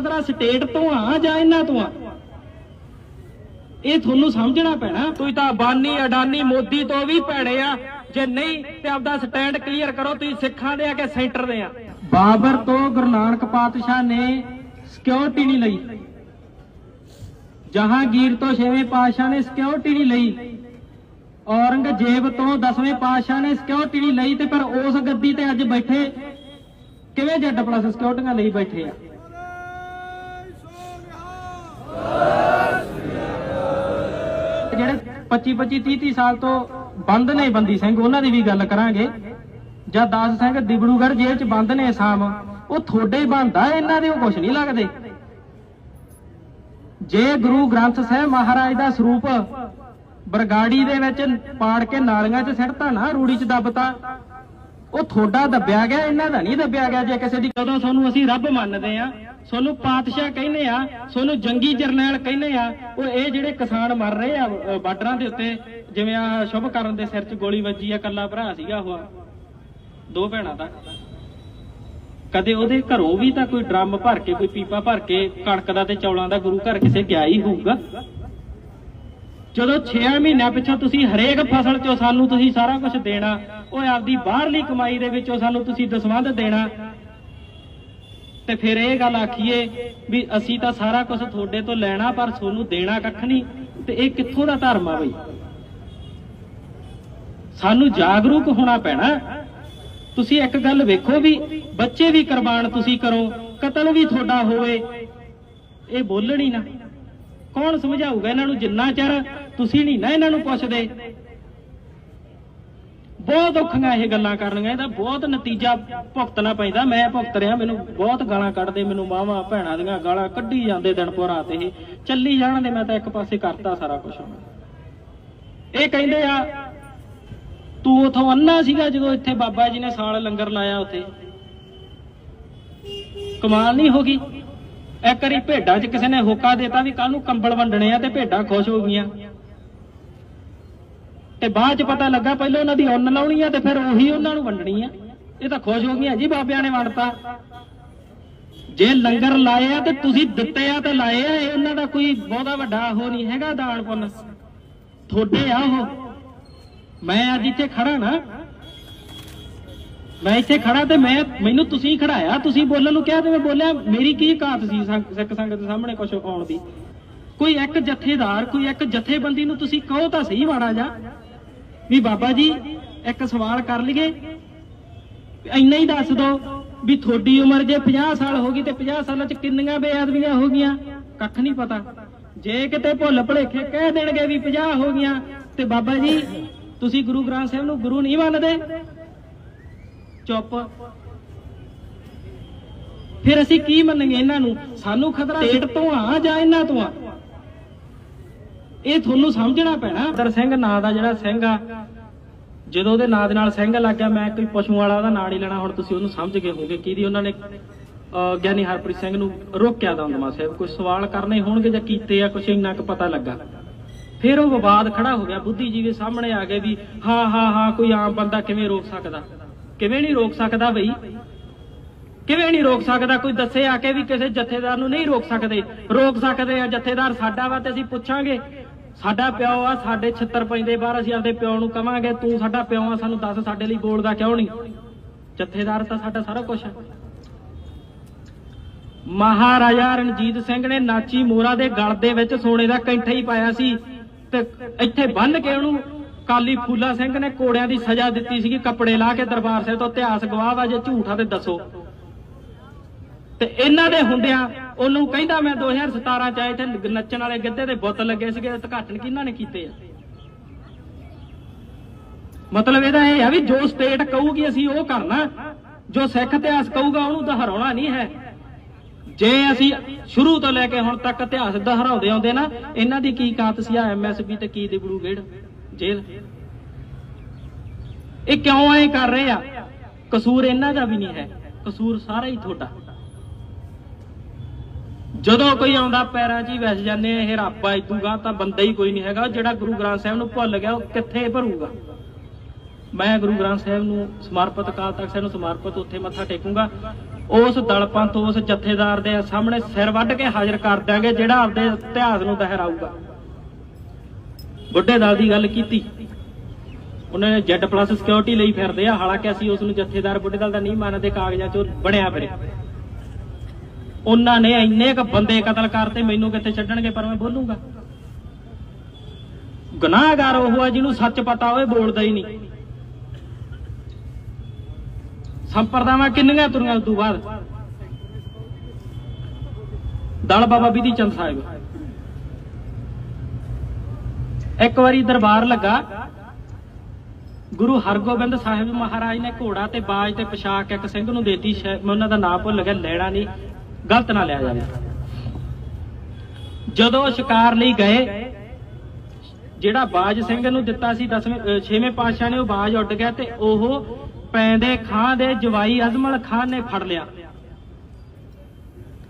ਖਤਰਾ ਸਟੇਟ ਤੋਂ ਆ ਜਾਂ ਇਹਨਾਂ ਤੋਂ ਆ? ਇਹ ਤੁਹਾਨੂੰ ਸਮਝਣਾ ਪੈਣਾ। ਤੁਸੀਂ ਤਾਂ ਅਬਾਨੀ ਅਡਾਨੀ, ਮੋਦੀ ਤੋਂ ਵੀ ਭੈੜੇ ਆ। ਜੇ ਨਹੀਂ ਤੇ ਆਪਦਾ ਸਟੈਂਡ ਕਲੀਅਰ ਕਰੋ, ਤੁਸੀਂ ਸਿੱਖਾਂ ਦੇ ਆ ਕਿ ਸੈਂਟਰ ਦੇ ਆ? ਬਾਬਰ ਤੋਂ ਗੁਰੂ ਨਾਨਕ ਪਾਤਸ਼ਾਹ ਨੇ ਸਿਕਿਉਰਿਟੀ ਨਹੀਂ ਲਈ। ਜਹਾਂਗੀਰ ਤੋਂ ਛੇਵੇਂ ਪਾਤਸ਼ਾਹ ਨੇ ਸਿਕਿਉਰਿਟੀ ਨਹੀਂ ਲਈ। ਔਰੰਗਜ਼ੇਬ ਤੋਂ ਦਸਵੇਂ ਪਾਤਸ਼ਾਹ ਨੇ ਸਿਕਿਉਰਿਟੀ ਨਹੀਂ ਲਈ ਤੇ ਪਰ ਉਸ ਗੱਦੀ ਤੇ ਅੱਜ ਬੈਠੇ। ਕਿਵੇਂ ਜੱਟ ਪਲੱਸ ਸਿਕਿਉਰਿਟੀਆਂ ਲਈ ਬੈਠੇ ਆ? ਜਿਹੜੇ 25 25 30 30 ਸਾਲ ਤੋਂ ਬੰਦ ਨੇ ਬੰਦੀ ਸਿੰਘ, ਉਹਨਾਂ ਦੀ ਵੀ ਗੱਲ ਕਰਾਂਗੇ। ਜਾਂ ਦਾਸ ਸਿੰਘ ਦਿਬੜੂਗੜ੍ਹ ਜੇਲ੍ਹ 'ਚ ਬੰਦ ਨੇ ਸਾਮ, ਉਹ ਥੋੜੇ ਬੰਦਾ ਇਹਨਾਂ ਦੇ ਉਹ ਕੁਝ ਨਹੀਂ ਲੱਗਦੇ। ਜੇ ਗੁਰੂ ਗ੍ਰੰਥ ਸਾਹਿਬ ਮਹਾਰਾਜ ਦਾ ਸਰੂਪ ਬਰਗਾੜੀ ਦੇ ਵਿੱਚ ਪਾੜ ਕੇ ਨਾਲੀਆਂ 'ਚ ਸਿੱਟਤਾ ਨਾ, ਰੂੜੀ 'ਚ ਦੱਬਤਾ ਉਹ ਥੋੜਾ ਦੱਬਿਆ ਗਿਆ, ਇਹਨਾਂ ਦਾ ਨਹੀਂ ਦੱਬਿਆ ਗਿਆ। ਜੇ ਕਿਸੇ ਦੀ ਕਦੋਂ ਤੁਹਾਨੂੰ ਅਸੀਂ ਰੱਬ ਮੰਨਦੇ ਆ ਤੁਹਾਨੂੰ ਪਾਤਸ਼ਾਹ ਕਹਿੰਦੇ ਆ ਤੁਹਾਨੂੰ ਜੰਗੀ ਜਰਨੈਲ ਕਹਿੰਦੇ ਆ। ਉਹ ਇਹ ਜਿਹੜੇ ਕਿਸਾਨ ਮਰ ਰਹੇ ਆ ਬਾਰਡਰਾਂ ਦੇ ਉੱਤੇ, ਜਿਵੇਂ ਆ ਸ਼ੁਭ ਕਰਨ ਦੇ ਸਿਰ 'ਚ ਗੋਲੀ ਵੱਜੀ ਆ ਕੱਲਾ ਭਰਾ ਸੀਗਾ ਉਹ ਦੋ ਭੈਣਾਂ ਦਾ ਕਦੇ ਉਹਦੇ ਘਰੋਂ ਵੀ ਤਾਂ ਕੋਈ ਡਰਮ ਭਰ ਕੇ, ਕੋਈ ਪੀਪਾ ਭਰ ਕੇ, ਕਣਕ ਦਾ ਤੇ ਚੌਲਾਂ ਦਾ ਗੁਰੂ ਘਰ ਕਿਸੇ ਗਿਆ ਹੀ ਹੋਊਗਾ। ਜਦੋਂ 6 ਮਹੀਨਿਆਂ ਪਿੱਛੋਂ ਤੁਸੀਂ ਹਰੇਕ ਫਸਲ 'ਚੋਂ ਸਾਨੂੰ ਤੁਸੀਂ ਸਾਰਾ ਕੁਝ ਦੇਣਾ ਉਹ ਆਪਦੀ ਬਾਹਰਲੀ ਕਮਾਈ ਦੇ ਵਿੱਚੋਂ ਸਾਨੂੰ ਤੁਸੀਂ ਦਸਵੰਧ ਦੇਣਾ। ਤੇ ਫਿਰ ਇਹ ਗੱਲ ਆਖੀਏ ਵੀ ਅਸੀਂ ਤਾਂ ਸਾਰਾ ਕੁਝ ਤੁਹਾਡੇ ਤੋਂ ਲੈਣਾ, ਪਰ ਤੁਹਾਨੂੰ ਦੇਣਾ ਕੱਖ ਨਹੀਂ। ਤੇ ਇਹ ਕਿੱਥੋਂ ਦਾ ਧਰਮ ਆ ਬਈ? ਸਾਨੂੰ ਜਾਗਰੂਕ ਹੋਣਾ ਪੈਣਾ। ਤੁਸੀਂ ਇੱਕ ਗੱਲ ਵੇਖੋ ਵੀ ਬੱਚੇ ਵੀ ਕੁਰਬਾਨ ਤੁਸੀਂ ਕਰੋ, ਕਤਲ ਵੀ ਤੁਹਾਡਾ ਹੋਵੇ। ਇਹ ਬੋਲਣ ਹੀ ਨਾ। ਕੌਣ ਸਮਝਾਊਗਾ ਇਹਨਾਂ ਨੂੰ? ਜਿੰਨਾ ਚਿਰ ਤੁਸੀਂ ਨਹੀਂ ਨਾ ਇਹਨਾਂ ਨੂੰ ਪੁੱਛਦੇ। ਬਹੁਤ ਔਖੀਆਂ ਇਹ ਗੱਲਾਂ ਕਰਨੀਆਂ, ਇਹਦਾ ਬਹੁਤ ਨਤੀਜਾ ਭੁਗਤਣਾ ਪੈਂਦਾ। ਮੈਂ ਭੁਗਤ ਰਿਹਾ, ਮੈਨੂੰ ਬਹੁਤ ਗਾਲਾਂ ਕੱਢਦੇ, ਮੈਨੂੰ ਮਾਵਾਂ, ਭੈਣਾਂ ਦੀਆਂ ਗਾਲਾਂ ਕੱਢੀ ਜਾਂਦੇ ਦਿਨ ਪੋ ਰਾਤ ਇਹ। ਚੱਲੀ ਜਾਣ ਦੇ, ਮੈਂ ਤਾਂ ਇੱਕ ਪਾਸੇ ਕਰਤਾ ਸਾਰਾ ਕੁਝ ਇਹ ਕਹਿੰਦੇ ਆ, ਤੂੰ ਉਥੋਂ ਅੰਨਾ ਸੀਗਾ ਜਦੋਂ ਇੱਥੇ ਬਾਬਾ ਜੀ ਨੇ ਸਾਲ ਲੰਗਰ ਲਾਇਆ ਉੱਥੇ। ਕਮਾਲ ਨਹੀਂ ਹੋ ਗਈ? ਇੱਕ ਵਾਰੀ ਭੇਡਾਂ 'ਚ ਕਿਸੇ ਨੇ ਹੋਕਾ ਦਿੱਤਾ ਵੀ ਕੱਲ ਨੂੰ ਕੰਬਲ ਵੰਡਣੇ ਆ ਤੇ ਭੇਡਾਂ ਖੁਸ਼ ਹੋ ਗਈਆਂ। ਤੇ ਬਾਅਦ 'ਚ ਪਤਾ ਲੱਗਾ ਪਹਿਲਾਂ ਉਹਨਾਂ ਦੀ ਉੱਨ ਲਾਉਣੀ ਆ ਤੇ ਫਿਰ ਉਹੀ ਉਹਨਾਂ ਨੂੰ ਵੰਡਣੀ ਆ। ਇਹ ਤਾਂ ਖੁਸ਼ ਹੋ ਗਈਆਂ ਜੀ ਬਾਬਿਆਂ ਨੇ ਵੰਡਤਾ। ਜੇ ਲੰਗਰ ਲਾਏ ਆ ਤੇ ਤੁਸੀਂ ਦਿੱਤੇ ਆ ਤੇ ਲਾਏ ਆ ਇਹ ਉਹਨਾਂ ਦਾ ਕੋਈ ਬਹੁਤਾ ਵੱਡਾ ਉਹ ਨਹੀਂ ਹੈਗਾ ਦਾਨ ਪੁੰਨ। ਤੁਹਾਡੇ ਆ ਉਹ। ਮੈਂ ਅੱਜ ਇੱਥੇ ਖੜਾ ਨਾ। ਮੈਂ ਇੱਥੇ ਖੜਾ ਤੇ ਮੈਂ, ਮੈਨੂੰ ਤੁਸੀਂ ਖੜਾਇਆ ਤੁਸੀਂ ਬੋਲਣ ਨੂੰ ਕਿਹਾ ਤੇ ਮੈਂ ਬੋਲਿਆ, ਮੇਰੀ ਕੀ ਘਾਤ ਸੀ ਸਿੱਖ ਸੰਗਤ ਦੇ ਸਾਹਮਣੇ ਕੁਝ ਆਉਣ ਦੀ? ਕੋਈ ਇੱਕ ਜਥੇਦਾਰ, ਕੋਈ ਇੱਕ ਜਥੇਬੰਦੀ ਨੂੰ ਤੁਸੀਂ ਕਹੋ ਤਾਂ ਸਹੀ ਵਾੜਾ ਜਾ ਵੀ ਬਾਬਾ ਜੀ ਇੱਕ ਸਵਾਲ ਕਰ ਲਈਏ। ਇੰਨਾ ਹੀ ਦੱਸ ਦਿਓ ਵੀ ਤੁਹਾਡੀ ਉਮਰ ਜੇ 50 ਸਾਲ ਹੋ ਗਈ ਤੇ 50 ਸਾਲਾਂ ਚ ਕਿੰਨੀਆਂ ਬੇਅਦਬੀਆਂ ਹੋ ਗਈਆਂ? ਕੱਖ ਨਹੀਂ ਪਤਾ। ਜੇ ਕਿਤੇ ਭੁੱਲ ਭੁਲੇਖੇ ਕਹਿ ਦੇਣਗੇ ਵੀ 50 ਹੋ ਗਈਆਂ ਤੇ ਬਾਬਾ ਜੀ ਤੁਸੀਂ ਗੁਰੂ ਗ੍ਰੰਥ ਸਾਹਿਬ ਨੂੰ ਗੁਰੂ ਨਹੀਂ ਮੰਨਦੇ? ਚੁੱਪ। ਫਿਰ ਅਸੀਂ ਕੀ ਮੰਨਾਂਗੇ ਇਹਨਾਂ ਨੂੰ? ਸਾਨੂੰ ਖਤਰਾ ਸਟੇਟ ਤੋਂ ਆ ਜਾਂ ਇਹਨਾਂ ਤੋਂ ਆ? ਇਹ ਤੁਹਾਨੂੰ ਸਮਝਣਾ ਪੈਣਾ। ਦਰ ਸਿੰਘ ਨਾਂ ਦਾ ਜਿਹੜਾ ਸਿੰਘ ਆ, ਜਦੋਂ ਉਹਦੇ ਨਾਂ ਦੇ ਨਾਲ ਸਿੰਘ ਲੱਗ ਗਿਆ, ਮੈਂ ਕੋਈ ਪਸ਼ੂ ਵਾਲਾ ਉਹਦਾ ਨਾਂ ਨਹੀਂ ਲੈਣਾ, ਹੁਣ ਤੁਸੀਂ ਉਹਨੂੰ ਸਮਝ ਗਏ ਹੋਗੇ ਕਿਹਦੀ ਉਹਨਾਂ ਨੇ ਗਿਆਨੀ ਹਰਪ੍ਰੀਤ ਸਿੰਘ ਨੂੰ ਰੋਕਿਆ ਦੰਦਮਾ ਸਾਹਿਬ। ਕੋਈ ਸਵਾਲ ਕਰਨੇ ਹੋਣਗੇ ਜਾਂ ਕੀਤੇ ਆ, ਕੁਛ ਇੰਨਾ ਕੁ ਪਤਾ ਲੱਗਾ। ਫਿਰ ਉਹ ਵਿਵਾਦ ਖੜਾ ਹੋ ਗਿਆ ਬੁੱਧੀਜੀਵੀ ਸਾਹਮਣੇ ਆ ਗਏ ਵੀ, ਹਾਂ ਹਾਂ ਹਾਂ, ਕੋਈ ਆਮ ਬੰਦਾ ਕਿਵੇਂ ਰੋਕ ਸਕਦਾ? ਕਿਵੇਂ ਨਹੀਂ ਰੋਕ ਸਕਦਾ ਬਈ? ਕਿਵੇਂ ਨਹੀਂ ਰੋਕ ਸਕਦਾ? ਕੋਈ ਦੱਸੇ ਆ ਕੇ ਵੀ ਕਿਸੇ ਜਥੇਦਾਰ ਨੂੰ ਨਹੀਂ ਰੋਕ ਸਕਦੇ। ਰੋਕ ਸਕਦੇ ਆ ਜਥੇਦਾਰ ਸਾਡਾ ਵਾ ਤੇ ਅਸੀਂ ਪੁੱਛਾਂਗੇ। ਸਾਡਾ ਪਿਓ ਆ, ਸਾਡੇ ਛਿੱਤਰ ਪੈਂਦੇ ਬਾਹਰ, ਅਸੀਂ ਆਪਦੇ ਪਿਓ ਨੂੰ ਕਵਾਂਗੇ, ਤੂੰ ਸਾਡਾ ਪਿਓ ਆ, ਸਾਨੂੰ ਦੱਸ ਸਾਡੇ ਲਈ ਬੋਲਦਾ ਕਿਉਂ ਨਹੀਂ? ਜਥੇਦਾਰ ਤਾਂ ਸਾਡਾ ਸਾਰਾ ਕੁਝ ਹੈ ਮਹਾਰਾਜਾ ਰਣਜੀਤ ਸਿੰਘ ਨੇ ਨਾਚੀ ਮੋਰਾ ਦੇ ਗਲ ਦੇ ਵਿੱਚ ਸੋਨੇ ਦਾ ਕੈਂਠਾ ਹੀ ਪਾਇਆ ਸੀ ਤੇ ਇੱਥੇ ਬੰਨ ਕੇ ਉਹਨੂੰ ਕਾਲੀ ਫੂਲਾ ਸਿੰਘ ਨੇ ਕੋੜਿਆਂ ਦੀ ਸਜ਼ਾ ਦਿੱਤੀ ਸੀਗੀ। ਕੱਪੜੇ ਲਾ ਕੇ ਦਰਬਾਰ ਸਾਹਿਬ ਤੋਂ ਇਤਿਹਾਸ ਗਵਾਹ ਵਾ, ਜੇ ਝੂਠਾ ਤੇ ਦੱਸੋ। ਤੇ ਇਹਨਾਂ ਦੇ ਹੁੰਦਿਆਂ ਉਹਨੂੰ ਕਹਿੰਦਾ ਮੈਂ 2017 ਚ ਆਏ ਤੇ ਨੱਚਣ ਵਾਲੇ ਗਿੱਧੇ ਦੇ ਬੁੱਤ ਲੱਗੇ ਸੀਗੇ ਉਦਘਾਟਨ ਕਿਹਨਾਂ ਨੇ ਕੀਤੇ ਆ? ਮਤਲਬ ਇਹਦਾ ਇਹ ਆ ਵੀ ਜੋ ਸਟੇਟ ਕਹੂਗੀ ਅਸੀਂ ਉਹ ਕਰਨਾ, ਜੋ ਸਿੱਖ ਇਤਿਹਾਸ ਕਹੂਗਾ ਉਹਨੂੰ ਦੁਹਰਾਉਣਾ ਨਹੀਂ ਹੈ। ਜੇ ਅਸੀਂ ਸ਼ੁਰੂ ਤੋਂ ਲੈ ਕੇ ਹੁਣ ਤੱਕ ਇਤਿਹਾਸ ਦੁਹਰਾਉਂਦੇ ਆਉਂਦੇ ਨਾ, ਇਹਨਾਂ ਦੀ ਕੀ ਕਾਤ ਸੀ ਆ ਐਮਐਸਪੀ ਤੇ ਕੀ ਦਿਬੜੂ ਗੇੜ? ਜੇਲ ਇਹ ਕਿਉਂ ਐ ਕਰ ਰਹੇ ਆ? ਕਸੂਰ ਇਹਨਾਂ ਦਾ ਵੀ ਨਹੀਂ ਹੈ, ਕਸੂਰ ਸਾਰਾ ਹੀ ਤੁਹਾਡਾ। ਜਦੋਂ ਕੋਈ ਆਉਂਦਾ ਪੈਰਾਂ 'ਚ ਹੀ ਵਸ ਜਾਂਦੇ ਆ, ਇਹ ਰੱਬਾ ਇਦੂਗਾ ਤਾਂ ਬੰਦਾ ਹੀ ਕੋਈ ਨਹੀਂ ਹੈਗਾ ਜਿਹੜਾ ਗੁਰੂ ਗ੍ਰੰਥ ਸਾਹਿਬ ਨੂੰ ਭੁੱਲ ਗਿਆ ਉਹ ਕਿੱਥੇ ਭਰੂਗਾ? ਮੈਂ ਗੁਰੂ ਗ੍ਰੰਥ ਸਾਹਿਬ ਨੂੰ ਸਮਰਪਿਤ ਕਾਲ ਤੱਕ ਸਾਹਿਬ ਨੂੰ ਸਮਰਪਿਤ ਉੱਥੇ ਮੱਥਾ ਟੇਕੂੰਗਾ। ਉਸ ਦਲ ਪੰਥ ਉਸ ਜਥੇਦਾਰ ਦੇ ਸਾਹਮਣੇ ਸਿਰ ਵੱਢ ਕੇ ਹਾਜ਼ਰ ਕਰ ਦਿਆਂਗੇ ਜਿਹੜਾ ਆਪਦੇ ਇਤਿਹਾਸ ਨੂੰ ਦੁਹਰਾਊਗਾ। ਬੁੱਢੇ ਦਲ ਦੀ ਗੱਲ ਕੀਤੀ। ਉਹਨਾਂ ਨੇ ਜੈਡ ਪਲੱਸ ਸਿਕਿਉਰਿਟੀ ਲਈ ਫਿਰਦੇ ਆ ਹਾਲਾਂਕਿ ਅਸੀਂ ਉਸ ਨੂੰ ਜਥੇਦਾਰ ਬੁੱਢੇ ਦਲ ਦਾ ਨਹੀਂ ਮੰਨਦੇ ਕਾਗਜ਼ਾਂ 'ਚ ਬਣਿਆ ਫਿਰੇ ਉਹਨਾਂ ਨੇ ਇੰਨੇ ਕ ਬੰਦੇ ਕਤਲ ਕਰਤੇ, ਮੈਨੂੰ ਕਿੱਥੇ ਛੱਡਣਗੇ, ਪਰ ਮੈਂ ਬੋਲੂਗਾ। ਗੁਨਾਹਗਾਰ ਉਹ ਆ ਜਿਹਨੂੰ ਸੱਚ ਪਤਾ ਹੋਵੇ, ਬੋਲਦਾ ਹੀ ਨਹੀਂ। ਸੰਪਰਦਾਵਾਂ ਕਿੰਨੀਆਂ ਤੁਰੀਆਂ ਉਸ ਤੋਂ ਬਾਅਦ? ਦਲ ਬਾਬਾ ਬਿਧੀ ਚੰਦ ਸਾਹਿਬ। ਇੱਕ ਵਾਰੀ ਦਰਬਾਰ ਲੱਗਾ। ਗੁਰੂ ਹਰਗੋਬਿੰਦ ਸਾਹਿਬ ਮਹਾਰਾਜ ਨੇ ਘੋੜਾ ਤੇ ਬਾਜ ਤੇ ਪੋਸ਼ਾਕ ਇੱਕ ਸਿੰਘ ਨੂੰ ਦੇਤੀ ਸ਼ਾਇਦ ਮੈਂ ਉਹਨਾਂ ਦਾ ਨਾਮ ਭੁੱਲ ਗਿਆ, ਲੈਣਾ ਨਹੀਂ। ਗਲਤ ਨਾ ਲਿਆ ਜਾਵੇ। ਜਦੋਂ ਸ਼ਿਕਾਰ ਲਈ ਗਏ, ਜਿਹੜਾ ਬਾਜ ਸਿੰਘ ਨੂੰ ਦਿੱਤਾ ਸੀ 10ਵੇਂ 6ਵੇਂ ਪਾਤਸ਼ਾਹ ਨੇ ਉਹ ਬਾਜ ਉੱਡ ਗਿਆ ਤੇ ਉਹ ਪੈਂਦੇ ਖਾਂ ਦੇ ਜਵਾਈ ਅਜ਼ਮਲ ਖਾਨ ਨੇ ਫੜ ਲਿਆ।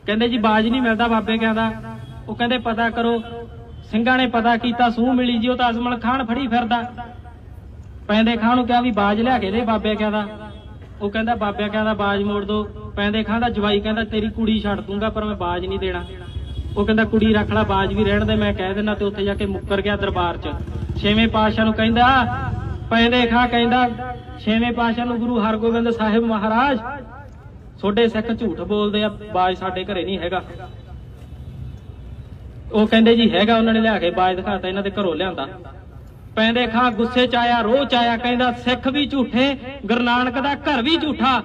ਕਹਿੰਦੇ ਜੀ, ਬਾਜ ਨਹੀਂ ਮਿਲਦਾ ਬਾਬੇ ਕਹਿੰਦਾ। ਉਹ ਕਹਿੰਦੇ, ਪਤਾ ਕਰੋ, ਸਿੰਘਾਂ ਨੇ ਪਤਾ ਕੀਤਾ, ਸੂਹ ਮਿਲੀ ਜੀ, ਉਹ ਤਾਂ ਅਜ਼ਮਲ ਖਾਨ ਫੜੀ ਫਿਰਦਾ। ਪੈਂਦੇ ਖਾਂ ਨੂੰ ਕਿਹਾ ਵੀ ਬਾਜ ਲਿਆ ਕੇ ਦੇ ਬਾਬੇ ਕਹਿੰਦਾ। ਉਹ ਕਹਿੰਦਾ, ਬਾਬਿਆ ਕਹਿੰਦਾ, ਬਾਜ ਮੋੜ ਦੋ। ਪੈਂਦੇ ਖਾਂ ਦਾ ਜਵਾਈ ਕਹਿੰਦਾ, ਤੇਰੀ ਕੁੜੀ ਛੱਡ ਦੂੰਗਾ, ਪਰ ਮੈਂ ਬਾਜ ਨਹੀਂ ਦੇਣਾ। ਉਹ ਕਹਿੰਦਾ, ਕੁੜੀ ਰੱਖ ਲੈ, ਬਾਜ ਵੀ ਰਹਿਣ ਦੇ, ਮੈਂ ਕਹਿ ਦਿੰਦਾ ਤੇ ਉੱਥੇ ਜਾ ਕੇ ਮੁੱਕਰ ਗਿਆ ਦਰਬਾਰ 'ਚ। ਛੇਵੇਂ ਪਾਤਸ਼ਾਹ ਨੂੰ ਕਹਿੰਦਾ, ਪੈਂਦੇ ਖਾਂ ਕਹਿੰਦਾ, ਛੇਵੇਂ ਪਾਤਸ਼ਾਹ ਨੂੰ ਗੁਰੂ ਹਰਗੋਬਿੰਦ ਸਾਹਿਬ ਮਹਾਰਾਜ ਛੋਡੇ ਸਿੱਖ ਝੂਠ ਬੋਲਦੇ ਆ, ਬਾਜ ਸਾਡੇ ਘਰੇ ਨਹੀਂ ਹੈਗਾ। ਉਹ ਕਹਿੰਦੇ ਜੀ, ਹੈਗਾ, ਉਹਨਾਂ ਨੇ ਲਿਆ ਕੇ ਬਾਜ ਦਿਖਾਤਾ, ਇਹਨਾਂ ਦੇ ਘਰੋਂ ਲਿਆਂਦਾ। ਪੈਂਦੇ ਖਾਂ ਗੁੱਸੇ ਚ ਆਇਆ, ਰੋਹ ਚ ਆਇਆ, ਕਹਿੰਦਾ ਸਿੱਖ ਵੀ ਝੂਠੇ, ਗੁਰੂ ਨਾਨਕ ਦਾ ਘਰ ਵੀ ਝੂਠਾ।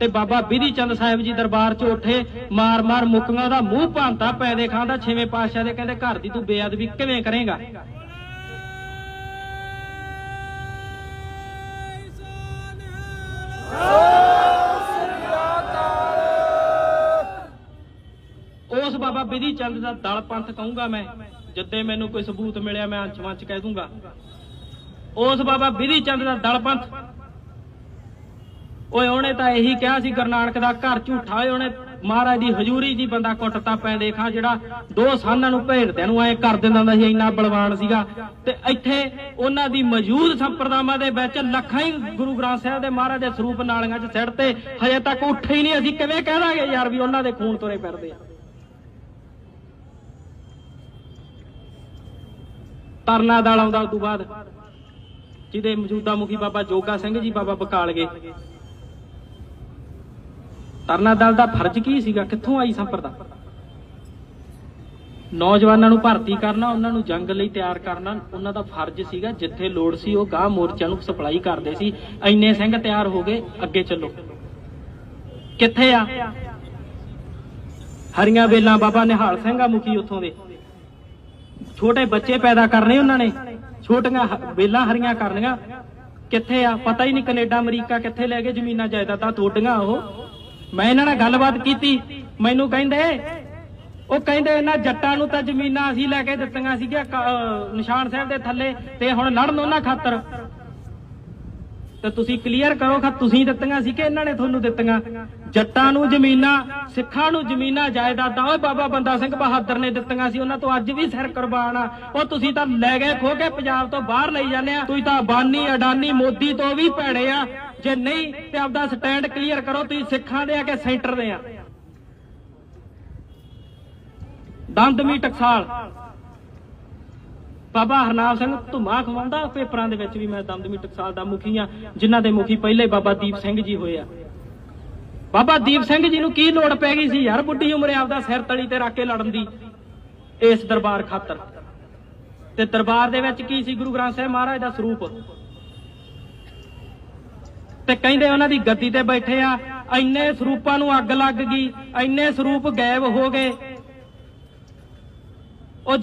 ਤੇ ਬਾਬਾ ਬਿਧੀ ਚੰਦ ਸਾਹਿਬ ਜੀ ਦਰਬਾਰ ਚ ਉੱਠੇ, ਮਾਰ ਮਾਰ ਮੁੱਕੀਆਂ ਦਾ ਮੂੰਹ ਭਾਂਤਾ ਪੈਂਦੇ ਖਾਂ ਦਾ, ਛੇਵੇਂ ਪਾਤਸ਼ਾਹ ਦੇ ਕਹਿੰਦੇ ਘਰ ਦੀ ਤੂੰ ਬੇਅਦਬੀ ਕਿਵੇਂ ਕਰੇਗਾ? ਉਸ ਬਾਬਾ ਬਿਧੀ ਚੰਦ ਦਾ ਦਲ ਪੰਥ ਕਹੂੰਗਾ ਮੈਂ। ਜਿੱਦੇ ਮੈਨੂੰ ਕੋਈ ਸਬੂਤ ਮਿਲਿਆ, ਮੈਂ ਅੰਚ ਮੰਚ ਕਹਿ ਦੂੰਗਾ। ਉਸ ਬਾਬਾ ਬਿਧੀ ਚੰਦ ਦਾ ਦਲ ਪੰਥ। ਓਏ, ਉਹਨੇ ਤਾਂ ਇਹੀ ਕਿਹਾ ਸੀ, ਗੁਰੂ ਨਾਨਕ ਦਾ ਘਰ ਝੂਠਾ ਓਏ, ਉਹਨੇ ਮਹਾਰਾਜ ਦੀ ਹਜ਼ੂਰੀ ਜੀ ਬੰਦਾ ਕੁੱਟਤਾ ਪੈ ਦੇਖਾਂ, ਜਿਹੜਾ ਦੋ ਸਾਨਾਂ ਨੂੰ ਭੇੜਦਿਆਂ ਨੂੰ ਐ ਕਰ ਦਿੰਦਾ ਹੁੰਦਾ ਸੀ, ਇੰਨਾ ਬਲਵਾਨ ਸੀਗਾ। ਤੇ ਇੱਥੇ ਉਹਨਾਂ ਦੀ ਮੌਜੂਦ ਸੰਪਰਦਾਵਾਂ ਦੇ ਵਿੱਚ ਲੱਖਾਂ ਹੀ ਗੁਰੂ ਗ੍ਰੰਥ ਸਾਹਿਬ ਦੇ ਮਹਾਰਾਜ ਦੇ ਸਰੂਪ ਨਾਲੀਆਂ 'ਚ ਸਿੱਟ ਤੇ ਹਜੇ ਤੱਕ ਉੱਠੇ ਹੀ ਨਹੀਂ, ਅਸੀਂ ਕਿਵੇਂ ਕਹਿ ਦਾਂਗੇ ਯਾਰ ਵੀ ਉਹਨਾਂ ਦੇ ਖੂਨ ਤੁਰੇ ਫਿਰਦੇ ਆ। ਤਰਨਾ ਦਲ ਆਉਂਦਾ ਉਸ ਤੋਂ ਬਾਅਦ। ਜਿਹਦੇ ਮੌਜੂਦਾ ਮੁਖੀ ਬਾਬਾ ਜੋਗਾ ਸਿੰਘ ਜੀ, ਬਾਬਾ ਬਕਾਲ ਗਏ। ਤਰਨਾ ਦਲ ਦਾ ਫਰਜ਼ ਕੀ ਸੀਗਾ? ਕਿੱਥੋਂ ਆਈ ਸੰਪਰਦਾ? ਨੌਜਵਾਨਾਂ ਨੂੰ ਭਰਤੀ ਕਰਨਾ, ਉਹਨਾਂ ਨੂੰ ਜੰਗ ਲਈ ਤਿਆਰ ਕਰਨਾ, ਉਹਨਾਂ ਦਾ ਫਰਜ਼ ਸੀਗਾ। ਜਿੱਥੇ ਲੋੜ ਸੀ, ਉਹ ਗਾਹ ਮੋਰਚਿਆਂ ਨੂੰ ਸਪਲਾਈ ਕਰਦੇ ਸੀ। ਐਨੇ ਸਿੰਘ ਤਿਆਰ ਹੋ ਗਏ, ਅੱਗੇ ਚੱਲੋ। ਕਿੱਥੇ ਆ? ਹਰੀਆਂ ਵੇਲਾਂ ਬਾਬਾ ਨਿਹਾਲ ਸਿੰਘ ਆ ਮੁਖੀ ਉੱਥੋਂ ਦੇ। ਛੋਟੇ ਬੱਚੇ ਪੈਦਾ ਕਰਨੇ ਉਹਨਾਂ ਨੇ। ਛੋਟੀਆਂ ਹ- ਹਰੀਆਂ ਕਰਨੀਆਂ। ਕਿੱਥੇ ਆ? ਪਤਾ ਹੀ ਨਹੀਂ ਕੈਨੇਡਾ, ਅਮਰੀਕਾ ਕਿੱਥੇ ਲੈ ਗਏ ਜ਼ਮੀਨਾਂ ਜਾਇਦਾਦਾਂ ਤੁਹਾਡੀਆਂ ਉਹ। ਮੈਂ ਇਹਨਾਂ ਨਾਲ ਗੱਲਬਾਤ ਕੀਤੀ। ਮੈਨੂੰ ਕਹਿੰਦੇ, ਉਹ ਕਹਿੰਦੇ ਇਹਨਾਂ ਜੱਟਾਂ ਨੂੰ ਤਾਂ ਜ਼ਮੀਨਾਂ ਅਸੀਂ ਲੈ ਕੇ ਦਿੱਤੀਆਂ ਸੀਗੀਆਂ ਨਿਸ਼ਾਨ ਸਾਹਿਬ ਦੇ ਥੱਲੇ ਤੇ ਹੁਣ ਲੜਨ ਉਹਨਾਂ ਖਾਤਰ। ਤੇ ਤੁਸੀਂ ਕਲੀਅਰ ਕਰੋ ਕਿ ਤੁਸੀਂ ਦਿੱਤੀਆਂ ਸੀ ਕਿ ਇਹਨਾਂ ਨੇ ਤੁਹਾਨੂੰ ਦਿੱਤੀਆਂ। ਜੱਟਾਂ ਨੂੰ ਜ਼ਮੀਨਾਂ, ਸਿੱਖਾਂ ਨੂੰ ਜ਼ਮੀਨਾਂ ਜਾਇਦਾਦਾਂ, ਓਏ ਬਾਬਾ ਬੰਦਾ ਸਿੰਘ ਬਹਾਦਰ ਨੇ ਦਿੱਤੀਆਂ ਸੀ, ਉਹਨਾਂ ਤੋਂ ਅੱਜ ਵੀ ਸਿਰ ਕੁਰਬਾਨ ਆ। ਉਹ ਤੁਸੀਂ ਤਾਂ ਲੈ ਗਏ, ਖੋ ਕੇ ਪੰਜਾਬ ਤੋਂ ਬਾਹਰ ਲਈ ਜਾਂਦੇ ਆ। ਤੁਸੀਂ ਤਾਂ ਬਾਨੀ ਅਡਾਨੀ, ਮੋਦੀ ਤੋਂ ਵੀ ਭੈੜੇ ਆ। ਜੇ ਨਹੀਂ ਤੇ ਆਪਦਾ ਸਟੈਂਡ ਕਲੀਅਰ ਕਰੋ, ਤੁਸੀਂ ਸਿੱਖਾਂ ਦੇ ਆ ਕਿ ਸੈਂਟਰ ਦੇ ਆ। ਦੰਦਮੀ ਟਕਸਾਲ ਬਾਬਾ ਹਰਨਾਮ ਸਿੰਘ ਧੁਮਾ ਖਵਾਉਂਦਾ, ਪੇਪਰਾਂ ਦੇ ਵਿੱਚ ਵੀ ਮੈਂ ਦਮਦਮੀ ਟਕਸਾਲ ਦਾ ਮੁਖੀ ਆ ਜਿਨ੍ਹਾਂ ਦੇ ਮੁਖੀ ਪਹਿਲੇ ਬਾਬਾ ਦੀਪ ਸਿੰਘ ਜੀ ਹੋਏ ਆ। ਬਾਬਾ ਦੀਪ ਸਿੰਘ ਜੀ ਨੂੰ ਕੀ ਲੋੜ ਪੈ ਗਈ ਸੀ ਯਾਰ ਬੁੱਢੀ ਉਮਰੇ ਆਪਦਾ ਸਿਰ ਤਲੀ ਤੇ ਰੱਖ ਕੇ ਲੜਨ ਦੀ, ਇਸ ਦਰਬਾਰ ਖਾਤਰ? ਤੇ ਦਰਬਾਰ ਦੇ ਵਿੱਚ ਕੀ ਸੀ ਗੁਰੂ ਗ੍ਰੰਥ ਸਾਹਿਬ ਮਹਾਰਾਜ ਦਾ ਸਰੂਪ? ਤੇ ਕਹਿੰਦੇ ਉਹਨਾਂ ਦੀ ਗੱਦੀ ਤੇ ਬੈਠੇ ਆ, ਇੰਨੇ ਸਰੂਪਾਂ ਨੂੰ ਅੱਗ ਲੱਗ ਗਈ, ਇੰਨੇ ਸਰੂਪ ਗਾਇਬ ਹੋ ਗਏ